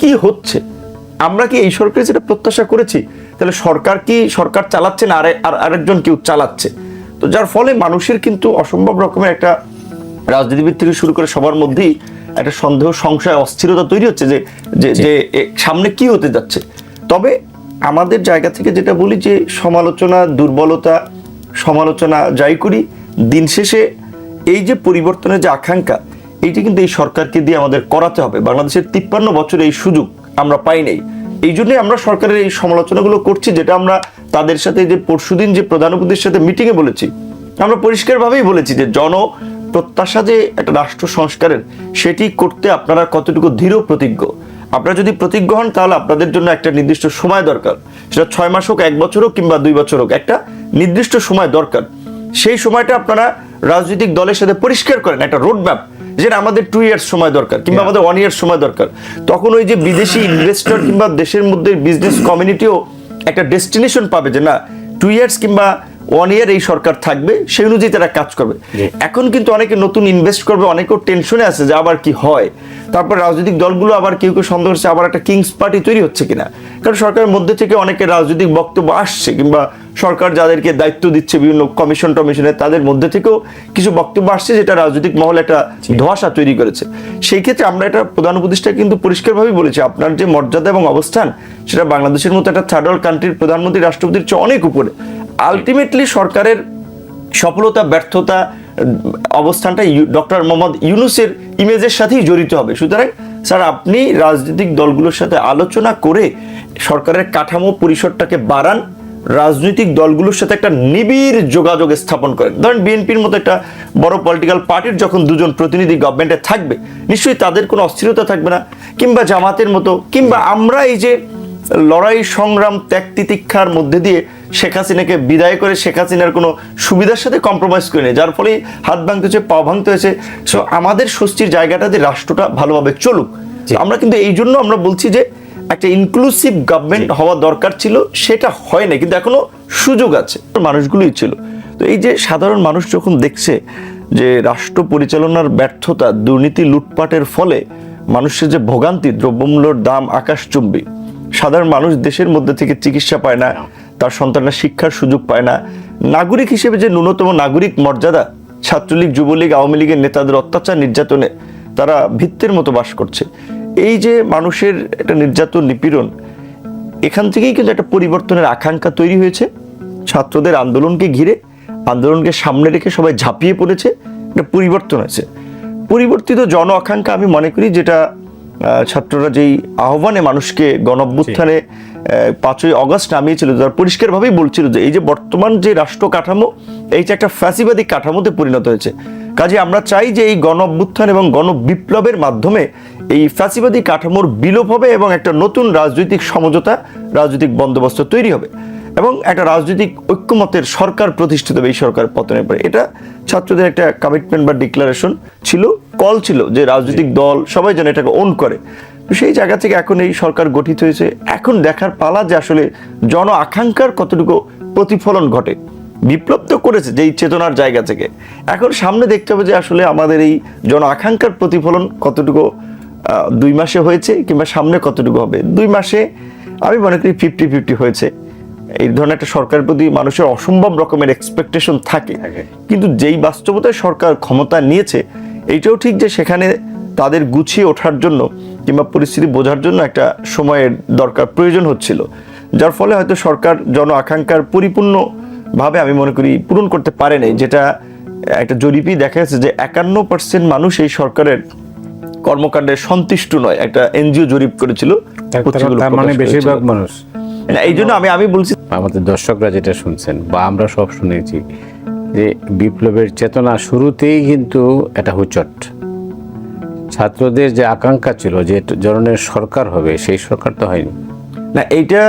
কি হচ্ছে? আমরা কি এই সরকারে যেটা প্রত্যাশা করেছি তাহলে সরকার কি সরকার চালাচ্ছে না আরে- আর আরেকজন কেউ চালাচ্ছে? তো যার ফলে মানুষের কিন্তু অসম্ভব রকমের একটা রাজনীতিবিদ থেকে শুরু করে সবার মধ্যেই একটা সন্দেহ সংশয় অস্থিরতা তৈরি হচ্ছে যে যে সামনে কি হতে যাচ্ছে। তবে আমাদের জায়গা থেকে যেটা বলি যে সমালোচনা দুর্বলতা সমালোচনা যাই করি দিন শেষে এই যে পরিবর্তনের যে আকাঙ্ক্ষা এইটা কিন্তু এই সরকারকে দিয়ে আমাদের করাতে হবে। বাংলাদেশের তিপ্পান্ন বছর এই সুযোগ আমরা পাই নাই। এই জন্যই আমরা সরকারের এই সমালোচনাগুলো করছি, যেটা আমরা তাদের সাথে যে পরশুদিন যে প্রধান উপদেষ্টার সাথে মিটিংয়ে বলেছি, আমরা পরিষ্কারভাবেই বলেছি যে জন প্রত্যাশা যে একটা রাষ্ট্র সংস্কারের, সেটি করতে আপনারা কতটুকু দৃঢ় প্রতিজ্ঞ? আপনারা যদি প্রতিজ্ঞ হন, তাহলে আপনাদের জন্য একটা নির্দিষ্ট সময় দরকার। সেটা ছয় মাস হোক, এক বছর হোক কিংবা দুই বছর হোক, একটা নির্দিষ্ট সময় দরকার। সেই সময়টা আপনারা রাজনৈতিক দলের সাথে পরিষ্কার করেন, একটা রোড ম্যাপ যেটা আমাদের টু ইয়ার্স সময় দরকার কিংবা আমাদের ওয়ান ইয়ার সময় দরকার। তখন ওই যে বিদেশি ইনভেস্টর কিংবা দেশের মধ্যে বিজনেস কমিউনিটিও একটা ডেস্টিনেশন পাবে যে না টু ইয়ার্স কিংবা ওয়ান ইয়ার এই সরকার থাকবে সেই অনুযায়ী তারা কাজ করবে। এখন কিন্তু অনেকে নতুন ইনভেস্ট করবে অনেকেও টেনশনে আছে যে আবার কি হয়। তারপর রাজনৈতিক দলগুলো আবার কেউ কেউ সন্দেহ করছে আবার একটা কিংস পার্টি তৈরি হচ্ছে কিনা। কারণ সরকারের মধ্যে থেকে অনেকে রাজনৈতিক বক্তব্য আসছে কিংবা সরকার যাদেরকে দায়িত্ব দিচ্ছে বিভিন্ন কমিশন টমিশনে তাদের মধ্যে থেকেও কিছু বক্তব্য আসছে যেটা রাজনৈতিক মহলে একটা ধোঁয়াশা তৈরি করেছে। সেই ক্ষেত্রে আমরা এটা প্রধান উপদেষ্টা কিন্তু পরিষ্কারভাবেই বলেছি আপনার যে মর্যাদা এবং অবস্থান সেটা বাংলাদেশের মতো একটা থার্ড ওয়ার্ল্ড কান্ট্রির প্রধানমন্ত্রী রাষ্ট্রপতির চেয়ে অনেক উপরে। আলটিমেটলি সরকারের সফলতা, ব্যর্থতা, অবস্থানটা ডক্টর মোহাম্মদ ইউনুসের ইমেজের সাথেই জড়িত হবে। সুতরাং, স্যার, আপনি রাজনৈতিক দলগুলোর সাথে আলোচনা করে সরকারের কাঠামো পরিসরটাকে বাড়ান, রাজনৈতিক দলগুলোর সাথে একটা নিবিড় যোগাযোগ স্থাপন করেন। ধরেন, বিএনপির মতো একটা বড় পলিটিক্যাল পার্টির যখন দুজন প্রতিনিধি গভর্নমেন্টে থাকবে, নিশ্চয়ই তাদের কোনো অস্থিরতা থাকবে না, কিংবা জামাতের মতো, কিংবা আমরা এই যে লড়াই সংগ্রাম ত্যাগ তিতিক্ষার মধ্যে দিয়ে শেখ হাসিনাকে বিদায় করে শেখ হাসিনার কোনো সুবিধার সাথে কম্প্রোমাইজ করে নেই যার ফলে হাত ভাঙতে হয়েছে পা ভাঙতে হয়েছে। সো আমাদের স্বস্তির জায়গাটাতে রাষ্ট্রটা ভালোভাবে চলুক আমরা কিন্তু এই জন্য আমরা বলছি যে একটা ইনক্লুসিভ গভর্নমেন্ট হওয়া দরকার ছিল সেটা হয় না কিন্তু এখনও সুযোগ আছে। মানুষগুলোই ছিল। তো এই যে সাধারণ মানুষ যখন দেখছে যে রাষ্ট্র পরিচালনার ব্যর্থতা দুর্নীতি লুটপাটের ফলে মানুষের যে ভোগান্তি দ্রব্যমূল্যর দাম আকাশচুম্বী সাধারণ মানুষ দেশের মধ্যে থেকে চিকিৎসা পায় না, তার সন্তানরা শিক্ষার সুযোগ পায় না। নাগরিক হিসেবে যে ন্যূনতম নাগরিক মর্যাদা, ছাত্রলীগ, যুবলীগ, আওয়ামী লীগের নেতাদের অত্যাচার, নির্যাতনে তারা ভিত্তির মতো বাস করছে। এই যে মানুষের একটা নির্যাতন, নিপীড়ন, এখান থেকেই কিন্তু একটা পরিবর্তনের আকাঙ্ক্ষা তৈরি হয়েছে। ছাত্রদের আন্দোলনকে ঘিরে, আন্দোলনকে সামনে রেখে সবাই ঝাঁপিয়ে পড়েছে, একটা পরিবর্তন হয়েছে। পরিবর্তিত জন আকাঙ্ক্ষা আমি মনে করি যেটা ছাত্ররা যেই আহ্বানে মানুষকে গণঅভ্যুত্থানে আহ, পাঁচই অগস্ট নামিয়েছিল তারা পরিষ্কারভাবেই বলছিল যে এই যে বর্তমান যে রাষ্ট্র কাঠামো এই যে একটা ফ্যাসিবাদী কাঠামোতে পরিণত হয়েছে। কাজে আমরা চাই যে এই গণ অভ্যুত্থান এবং গণ বিপ্লবের মাধ্যমে এই ফ্যাসিবাদী কাঠামোর বিলোপ হবে এবং একটা নতুন রাজনৈতিক সমঝোতা রাজনৈতিক বন্দোবস্ত তৈরি হবে। এবং একটা রাজনৈতিক ঐক্যমতের সরকার প্রতিষ্ঠিত হবে এই সরকার পতনের পরে। এটা ছাত্রদের একটা কমিটমেন্ট বা ডিক্লারেশন ছিল কল ছিল যে রাজনৈতিক দল সবাই যেন এটাকে ওন করে। সেই জায়গা থেকে এখন এই সরকার গঠিত হয়েছে। এখন দেখার পালা যে আসলে জন আকাঙ্ক্ষার কতটুকু প্রতিফলন ঘটে। বিপ্লব তো করেছে যেই চেতনার জায়গা থেকে। এখন সামনে দেখতে হবে যে আসলে আমাদের এই জন আকাঙ্ক্ষার প্রতিফলন কতটুকু দুই মাসে হয়েছে কিংবা সামনে কতটুকু হবে। দুই মাসে আমি মনে করি ফিফটি ফিফটি হয়েছে। এই ধরনের একটা সরকারের প্রতি মানুষের অসম্ভব রকমের এক্সপেকটেশন থাকে। কিন্তু যেই বাস্তবতায় সরকার ক্ষমতা নিয়েছে এইটাও ঠিক যে সেখানে তাদের গুছিয়ে ওঠার জন্য কিংবা পরিস্থিতি বোঝার জন্য একটা সময়ের দরকার প্রয়োজন হচ্ছিল। যার ফলে হয়তো সরকার জন আকাঙ্ক্ষার পরিপূর্ণভাবে আমি মনে করি পূরণ করতে পারে নাই যেটা একটা জরিপই দেখা যাচ্ছে যে একান্ন পার্সেন্ট মানুষ এই সরকারের কর্মকাণ্ডে সন্তুষ্ট নয় একটা এনজিও জরিপ করেছিল। মানে বেশিরভাগ মানুষ। এই জন্য আমি আমি বলছি আমাদের দর্শকরা যেটা শুনছেন বা আমরা সব শুনেছি যে বিপ্লবের চেতনা শুরুতেই কিন্তু এটা হুচট। ছাত্রদের যে আকাঙ্ক্ষা ছিল যে ধরনের সরকার হবে, সেই সরকার তো হয়নি। না এইটা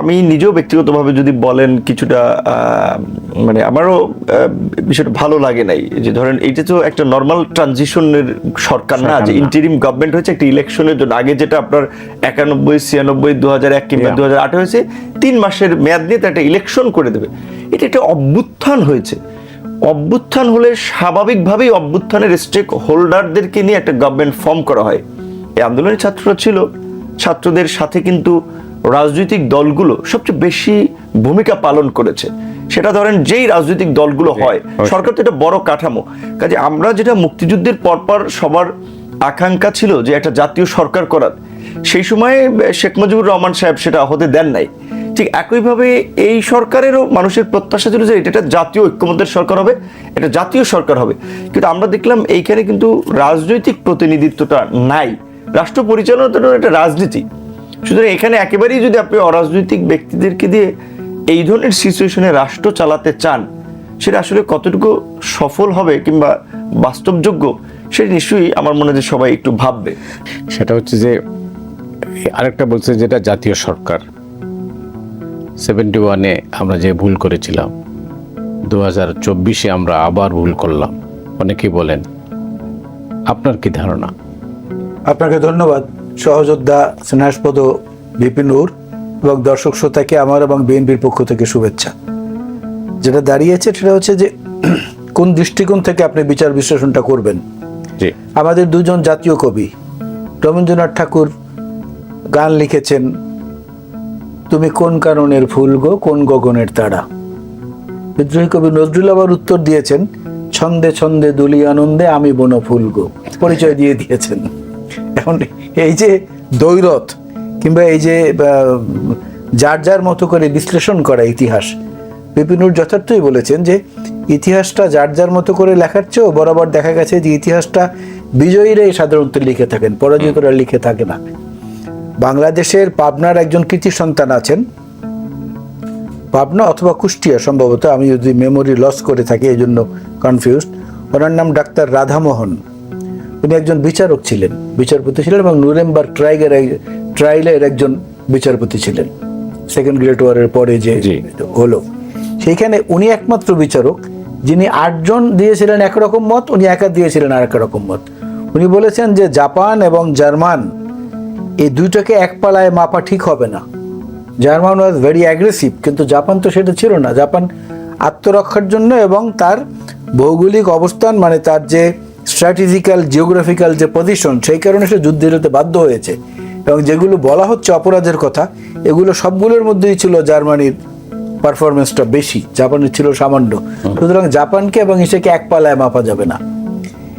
আমি নিজেও ব্যক্তিগতভাবে যদি বলেন কিছুটা মানে আমারও বিষয়টা ভালো লাগে নাই। যে ধরেন এইটা তো একটা নর্মাল ট্রানজিশনের সরকার না যে। ইন্টারিম গভর্নমেন্ট হয়েছে একটা ইলেকশনের জন্য। আগে যেটা আপনার একানব্বই ছিয়ানব্বই দু হাজার এক কিংবা দু হাজার আট হয়েছে তিন মাসের মেয়াদ নিয়ে তো একটা ইলেকশন করে দেবে। এটা একটা অভ্যুত্থান হয়েছে। অভ্যুত্থান হলে স্বাভাবিকভাবেই অভ্যুত্থানের স্টেক হোল্ডারদেরকে নিয়ে একটা গভর্নমেন্ট ফর্ম করা হয়। এই আন্দোলনের ছাত্ররা ছিল। ছাত্রদের সাথে কিন্তু রাজনৈতিক দলগুলো সবচেয়ে বেশি ভূমিকা পালন করেছে। সেটা ধরেন যেই রাজনৈতিক দলগুলো হয় সরকার তো এটা বড় কাঠামো। কাজে আমরা যেটা মুক্তিযুদ্ধের পরপর সবার আকাঙ্ক্ষা ছিল যে একটা জাতীয় সরকার করার সেই সময়ে শেখ মুজিবুর রহমান সাহেব সেটা হতে দেন নাই। ঠিক একইভাবে এই সরকারেরও মানুষের প্রত্যাশা ছিল যে এটা একটা জাতীয় ঐক্যমত্যের সরকার হবে এটা জাতীয় সরকার হবে। কিন্তু আমরা দেখলাম এইখানে কিন্তু রাজনৈতিক প্রতিনিধিত্বটা নাই। রাষ্ট্র পরিচালনার জন্য একটা রাজনীতি। সুতরাং এখানে একেবারেই যদি আপনি অরাজনৈতিক ব্যক্তিদেরকে দিয়ে এই ধরনের সিচুয়েশনে রাষ্ট্র চালাতে চান সেটা আসলে কতটুকু সফল হবে কিংবা বাস্তবযোগ্য সেটা নিশ্চয়ই আমার মনে হয় যে সবাই একটু ভাববে। সেটা হচ্ছে যে আরেকটা বলছে যেটা জাতীয় সরকার। সেভেন্টি ওয়ানে আমরা যে ভুল করেছিলাম দু হাজার চব্বিশে আমরা আবার ভুল করলাম। অনেকেই বলেন আপনার কি ধারণা? আপনাকে ধন্যবাদ। সহযোদ্ধা স্নেহাসপদ বিপিনুর এবং দর্শক শ্রোতাকে আমার এবং বিএনপির পক্ষ থেকে শুভেচ্ছা। যেটা দাঁড়িয়েছে সেটা হচ্ছে যে কোন দৃষ্টিকোণ থেকে আপনি বিচার বিশ্লেষণটা করবেন? আমাদের দুজন জাতীয় কবি রবীন্দ্রনাথ ঠাকুর গান লিখেছেন তুমি কোন কারণের ফুল গো কোন গগনের তারা? বিদ্রোহী কবি নজরুল আবার উত্তর দিয়েছেন ছন্দে ছন্দে দুলি আনন্দে আমি বন ফুল গো। পরিচয় দিয়ে দিয়েছেন। এখন এই যে দৈরথ কিংবা এই যে যার যার মতো করে বিশ্লেষণ করা ইতিহাস বিপিনুর যথার্থই বলেছেন যে ইতিহাসটা যার যার মতো করে লেখার চেয়েও বরাবর দেখা গেছে যে ইতিহাসটা বিজয়ীরাই সাধারণত লিখে থাকেন পরাজিতরা লিখে থাকে না। বাংলাদেশের পাবনার একজন কৃতি সন্তান আছেন। পাবনা অথবা কুষ্টিয়া সম্ভবত, আমি যদি মেমোরি লস করে থাকি এই জন্য কনফিউজড ওনার নাম ডাক্তার রাধামোহন। উনি একজন বিচারক ছিলেন বিচারপতি ছিলেন এবং নুরেমবার্গ ট্রাইগের ট্রাইলের একজন বিচারপতি ছিলেন। সেকেন্ড গ্রেট ওয়ারের পরে যে। হলো। সেইখানে উনি একমাত্র বিচারক যিনি আটজন দিয়েছিলেন একরকম মত উনি একা দিয়েছিলেন আর এক রকম মত। উনি বলেছেন যে জাপান এবং জার্মান এই দুইটাকে এক পালায় মাপা ঠিক হবে না। জার্মান ওয়াজ ভেরি অ্যাগ্রেসিভ কিন্তু জাপান তো সেটা ছিল না। জাপান আত্মরক্ষার জন্য এবং তার ভৌগোলিক অবস্থান মানে তার যে স্ট্র্যাটেজিক্যাল জিওগ্রাফিক্যাল যে পজিশন সেই কারণে সে যুদ্ধে যেতে বাধ্য হয়েছে। এবং যেগুলো বলা হচ্ছে অপরাধের কথা এগুলো সবগুলোর মধ্যেই ছিল জার্মানির পারফরমেন্সটা বেশি জাপানের ছিল সামান্য। সুতরাং জাপানকে এবং এসেকে এক পালায় মাপা যাবে না।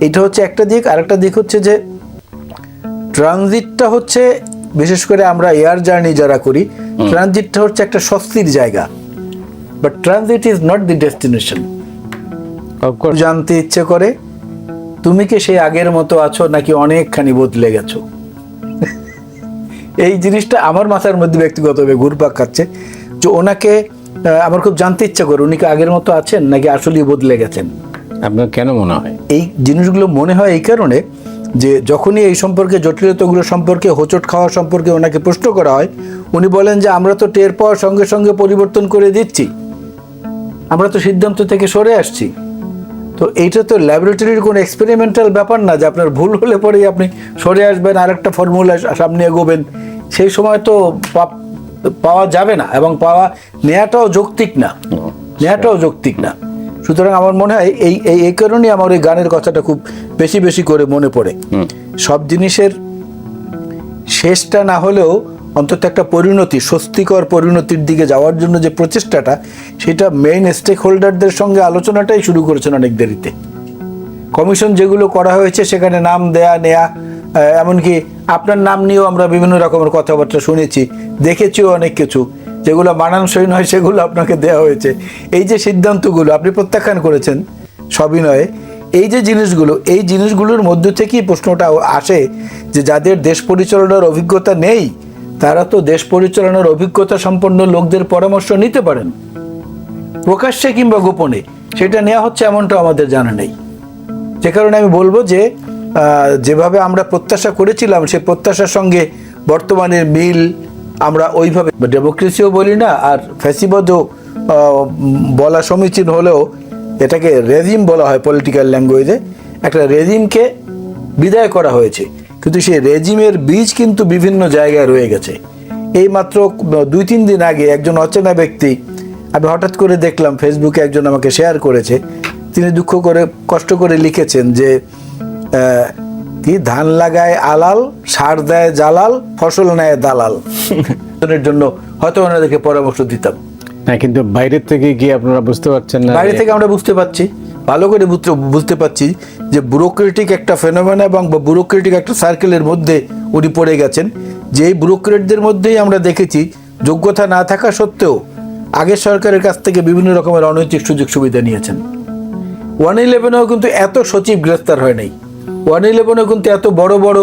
এটা হচ্ছে একটা দিক। আরেকটা দিক হচ্ছে যে ট্রানজিটটা হচ্ছে বিশেষ করে আমরা এয়ার জার্নি যারা করি ট্রানজিটটা হচ্ছে একটা স্বস্তির জায়গা। But transit is not the destination জানতে ইচ্ছে করে তুমি কি সেই আগের মতো আছো নাকি অনেকখানি বদলে গেছো? এই জিনিসটা আমার মাথার মধ্যে ব্যক্তিগতভাবে ঘুরপাক খাচ্ছে যে ওনাকে আমার খুব জানতে ইচ্ছা করে উনি কি আগের মতো আছেন নাকি আসলেই বদলে গেছেন? আপনার কেন মনে হয়? এই জিনিসগুলো মনে হয় এই কারণে যে যখনই এই সম্পর্কে জটিলতাগুলো সম্পর্কে হোঁচট খাওয়া সম্পর্কে ওনাকে প্রশ্ন করা হয় উনি বলেন যে আমরা তো টের পাওয়ার সঙ্গে সঙ্গে পরিবর্তন করে দিচ্ছি। আমরা তো সিদ্ধান্ত থেকে সরে আসছি। তো এইটা তো ল্যাবরেটরির কোনো এক্সপেরিমেন্টাল ব্যাপার না যে আপনার ভুল হলে পরেই আপনি সরে আসবেন আরেকটা ফর্মুলা সামনে এগোবেন। সেই সময় তো পাওয়া যাবে না এবং পাওয়া নেয়াটাও যৌক্তিক না। নেয়াটাও যৌক্তিক না। সুতরাং আমার মনে হয় এই এই এই কারণেই আমার ওই গানের কথাটা খুব বেশি বেশি করে মনে পড়ে। সব জিনিসের শেষটা না হলেও অন্তত একটা পরিণতি স্বস্তিকর পরিণতির দিকে যাওয়ার জন্য যে প্রচেষ্টাটা সেটা মেইন স্টেক হোল্ডারদের সঙ্গে আলোচনাটাই শুরু করেছেন অনেক দেরিতে। কমিশন যেগুলো করা হয়েছে সেখানে নাম দেয়া, নেয়া এমনকি আপনার নাম নিয়েও আমরা বিভিন্ন রকমের কথাবার্তা শুনেছি, দেখেছিও অনেক কিছু। যেগুলো মানানসই নয়, সেগুলো আপনাকে দেওয়া হয়েছে। এই যে সিদ্ধান্তগুলো আপনি প্রত্যাখ্যান করেছেন সবিনয়ে, এই যে জিনিসগুলো, এই জিনিসগুলোর মধ্য থেকেই প্রশ্নটা আসে যে যাদের দেশ পরিচালনার অভিজ্ঞতা নেই, তারা তো দেশ পরিচালনার অভিজ্ঞতা সম্পন্ন লোকদের পরামর্শ নিতে পারেন। প্রকাশ্যে কিংবা গোপনে, সেটা নেওয়া হচ্ছে এমনটা আমাদের জানা নেই। যে কারণে আমি বলব যে যেভাবে আমরা প্রত্যাশা করেছিলাম, সে প্রত্যাশার সঙ্গে বর্তমানের মিল আমরা ওইভাবে ডেমোক্রেসিও বলি না, আর ফ্যাসিবাদও বলা সমীচীন হলেও এটাকে রেজিম বলা হয় পলিটিক্যাল ল্যাঙ্গুয়েজে একটা রেজিমকে বিদায় করা হয়েছে, কিন্তু সেই রেজিমের বীজ কিন্তু বিভিন্ন জায়গায় রয়ে গেছে। এই মাত্র দুই তিন দিন আগে একজন অচেনা ব্যক্তি আমি হঠাৎ করে দেখলাম ফেসবুকে একজন আমাকে শেয়ার করেছে। তিনি দুঃখ করে কষ্ট করে লিখেছেন যে কি ধান লাগায় আলাল সার দেয় জালাল ফসল নেয় দালাল। জন্য হয়তো ওনাদেরকে পরামর্শ দিতাম। না কিন্তু বাইরের থেকে গিয়ে আপনারা বুঝতে পারছেন না বাইরে থেকে আমরা বুঝতে পারছি ভালো করে বুঝতে বুঝতে পারছি যে ব্যুরোক্রেটিক একটা ফেনোমেনা এবং ব্যুরোক্রেটিক একটা সার্কেলের মধ্যে উনি পড়ে গেছেন। যে ব্যুরোক্রেটদের মধ্যেই আমরা দেখেছি যোগ্যতা না থাকা সত্ত্বেও আগের সরকারের কাছ থেকে বিভিন্ন রকমের অনৈতিক সুযোগ সুবিধা নিয়েছেন। ওয়ান ইলেভেনেও কিন্তু এত সচিব গ্রেফতার হয় নাই। ওয়ান ইলেভেনেও কিন্তু এত বড় বড়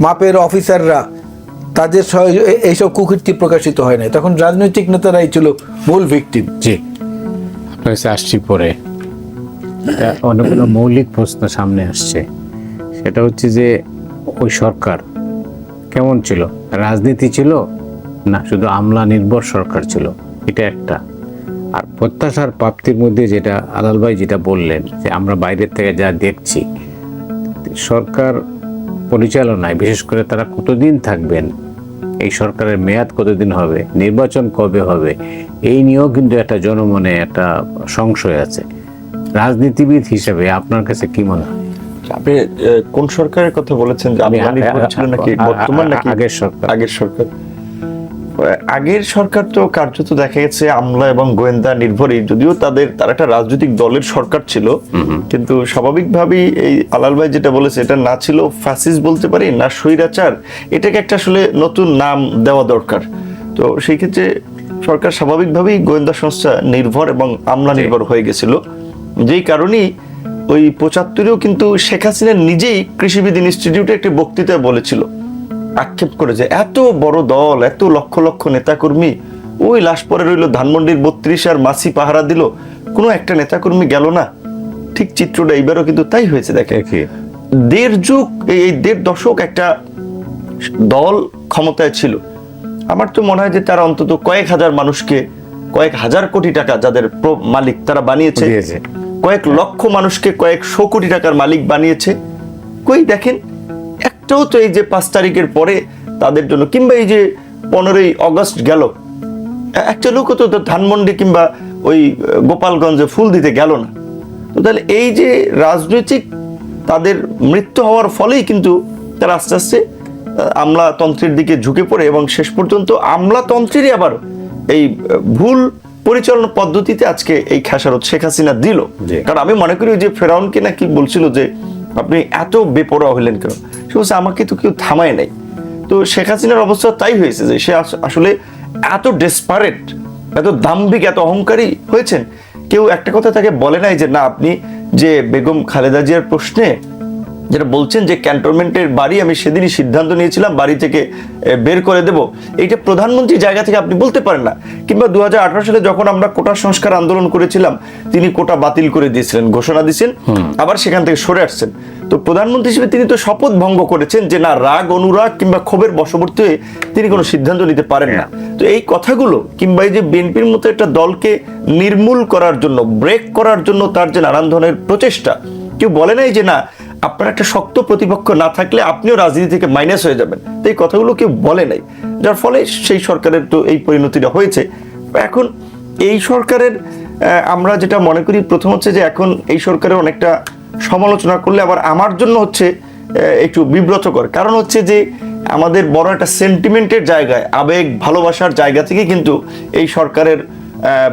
মাপের অফিসাররা তাদের এইসব কুকীর্তি প্রকাশিত হয় নাই। তখন রাজনৈতিক নেতারাই ছিল মূল ভিকটিম। জি। আপনার কাছে আসছি পরে। অনেকগুলো মৌলিক প্রশ্ন সামনে আসছে। সেটা হচ্ছে যে, ওই সরকার কেমন ছিল? রাজনীতি ছিল না শুধু আমলা নির্ভর সরকার ছিল? এটা একটা। আর প্রত্যাশার প্রাপ্তির মধ্যে যেটা আলাল ভাই যেটা বললেন যে আমরা বাইরের থেকে যা দেখছি সরকার পরিচালনায় বিশেষ করে তারা কতদিন থাকবেন এই সরকারের মেয়াদ কতদিন হবে নির্বাচন কবে হবে এই নিয়েও কিন্তু একটা জনমনে একটা সংশয় আছে। রাজনীতিবিদ হিসেবে আপনার কাছে কি মনে হয়? আপনি কোন সরকারের কথা বলেছেন? যে নাকি বর্তমান নাকি আগের সরকার। আগের সরকার? আগের সরকার তো কার্যত দেখা গেছে আমলা এবং গোয়েন্দা নির্ভরই যদিও তাদের তার একটা রাজনৈতিক দলের সরকার ছিল। কিন্তু স্বাভাবিকভাবেই এই আলাল ভাই যেটা বলেছে এটা না ছিল ফ্যাসিস বলতে পারি না স্বৈরাচার এটাকে একটা আসলে নতুন নাম দেওয়া দরকার। তো সেই ক্ষেত্রে সরকার স্বাভাবিকভাবেই গোয়েন্দা সংস্থা নির্ভর এবং আমলা নির্ভর হয়ে গেছিল। যেই কারণেই ওই পঁচাত্তরেও কিন্তু শেখ হাসিনা নিজেই কৃষিবিদ ইনস্টিটিউটে একটি বক্তৃতায় বলেছিল। আক্ষেপ করে যে এত বড় দল এত লক্ষ লক্ষ নেতাকর্মী ওই লাশ পরে রইল ধানমন্ডির বত্রিশ আর মাসি পাহারা দিল কোনো একটা নেতাকর্মী গেল না। ঠিক চিত্রটা এইবারও কিন্তু তাই হয়েছে দেখে। দেড় যুগ এই দেড় দশক একটা দল ক্ষমতায় ছিল। আমার তো মনে হয় যে তারা অন্তত কয়েক হাজার মানুষকে কয়েক হাজার কোটি টাকা যাদের মালিক তারা বানিয়েছে। কয়েক লক্ষ মানুষকে কয়েক শো কোটি টাকার মালিক বানিয়েছে। কই দেখেন একটাও তো এই যে পাঁচ তারিখের পরে তাদের জন্য কিংবা এই যে পনেরোই অগস্ট গেল। একটা লোকও তো ধানমন্ডি কিংবা ওই গোপালগঞ্জে ফুল দিতে গেল না। তো তাহলে এই যে রাজনৈতিক তাদের মৃত্যু হওয়ার ফলেই কিন্তু তারা আস্তে আস্তে আমলাতন্ত্রের দিকে ঝুঁকে পড়ে এবং শেষ পর্যন্ত আমলাতন্ত্রেরই আবার এই ভুল পরিচালনা পদ্ধতিতে আজকে এই খেসারত শেখ হাসিনা দিল। কারণ আমি মনে করি ওই যে ফেরাউনকে নাকি বলছিল যে আপনি এত বেপরোয়া হলেন কেন? সে বলছে, আমাকে তো কেউ থামায় নাই। তো শেখ হাসিনার অবস্থা তাই হয়েছে যে সে আস- আসলে এত ডেসপারেট এত দাম্ভিক, এত অহংকারী হয়েছেন। কেউ একটা কথা তাকে বলে নাই যে, না, আপনি যে বেগম খালেদা জিয়ার প্রশ্নে যেটা বলছেন যে ক্যান্টনমেন্টের বাড়ি আমি সেদিনই সিদ্ধান্ত নিয়েছিলাম বাড়ি থেকে বের করে দেব। এইটা প্রধানমন্ত্রী জায়গা থেকে আপনি বলতে পারেন না। কিংবা দু হাজার আঠারো সালে যখন আমরা কোটা সংস্কার আন্দোলন করেছিলাম তিনি কোটা বাতিল করে দিয়েছিলেন ঘোষণা দিয়েছেন আবার সেখান থেকে সরে আসছেন। তো প্রধানমন্ত্রী হিসেবে তিনি তো শপথ ভঙ্গ করেছেন যে না রাগ অনুরাগ কিংবা ক্ষোভের বশবর্তী হয়ে তিনি কোনো সিদ্ধান্ত নিতে পারেন না। তো এই কথাগুলো কিংবা এই যে বিএনপির মতো একটা দলকে নির্মূল করার জন্য ব্রেক করার জন্য তার যে নানান ধরনের প্রচেষ্টা কেউ বলে নাই যে না আপনার একটা শক্ত প্রতিপক্ষ না থাকলে আপনিও রাজনীতি থেকে মাইনাস হয়ে যাবেন। তো এই কথাগুলো কেউ বলে নাই। যার ফলে সেই সরকারের তো এই পরিণতিটা হয়েছে। এখন এই সরকারের আমরা যেটা মনে করি প্রথম হচ্ছে যে এখন এই সরকারের অনেকটা সমালোচনা করলে আবার আমার জন্য হচ্ছে একটু বিব্রতকর। কারণ হচ্ছে যে আমাদের বড় একটা সেন্টিমেন্টের জায়গায়, আবেগ, ভালোবাসার জায়গা থেকে কিন্তু এই সরকারের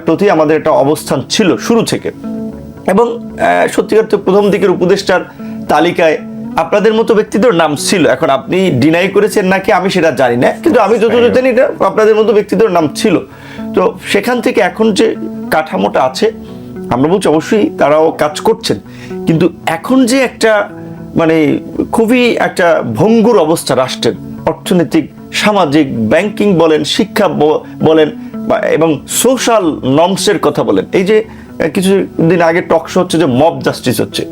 প্রতি আমাদের একটা অবস্থান ছিল শুরু থেকে। এবং সত্যিকার প্রথম দিকের উপদেষ্টার তালিকায় আপনাদের মতো ব্যক্তিদের নাম ছিল। এখন আপনি ডিনাই করেছেন নাকি আমি সেটা জানি না। কিন্তু আমি যতদূর জানি এটা আপনাদের মতো ব্যক্তিদের নাম ছিল। তো সেখান থেকে এখন যে কাঠামোটা আছে আমরা বলছি অবশ্যই তারাও কাজ করছেন। কিন্তু এখন যে একটা মানে খুবই একটা ভঙ্গুর অবস্থা রাষ্ট্রের। অর্থনৈতিক সামাজিক ব্যাংকিং বলেন শিক্ষা বলেন বা- এবং সোশ্যাল নর্মসের কথা বলেন। এই যে কিছুদিন আগে টকশো হচ্ছে যে মব জাস্টিস হচ্ছে।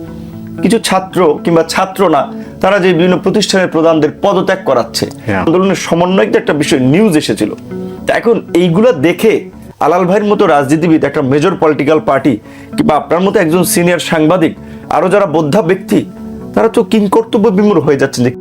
কিছু ছাত্র কিংবা ছাত্র না তারা যে বিভিন্ন প্রতিষ্ঠানের প্রধানদের পদত্যাগ করাচ্ছে। হ্যাঁ। আন্দোলনের সমন্বয়ক একটা বিষয় নিউজ এসেছিল। তা এখন এইগুলো দেখে আলাল ভাইয়ের মতো রাজনীতিবিদ একটা মেজর পলিটিক্যাল পার্টি কিংবা আপনার মতো একজন সিনিয়র সাংবাদিক আরও যারা বোদ্ধা ব্যক্তি তারা তো কিং কর্তব্য বিমূর হয়ে যাচ্ছে যে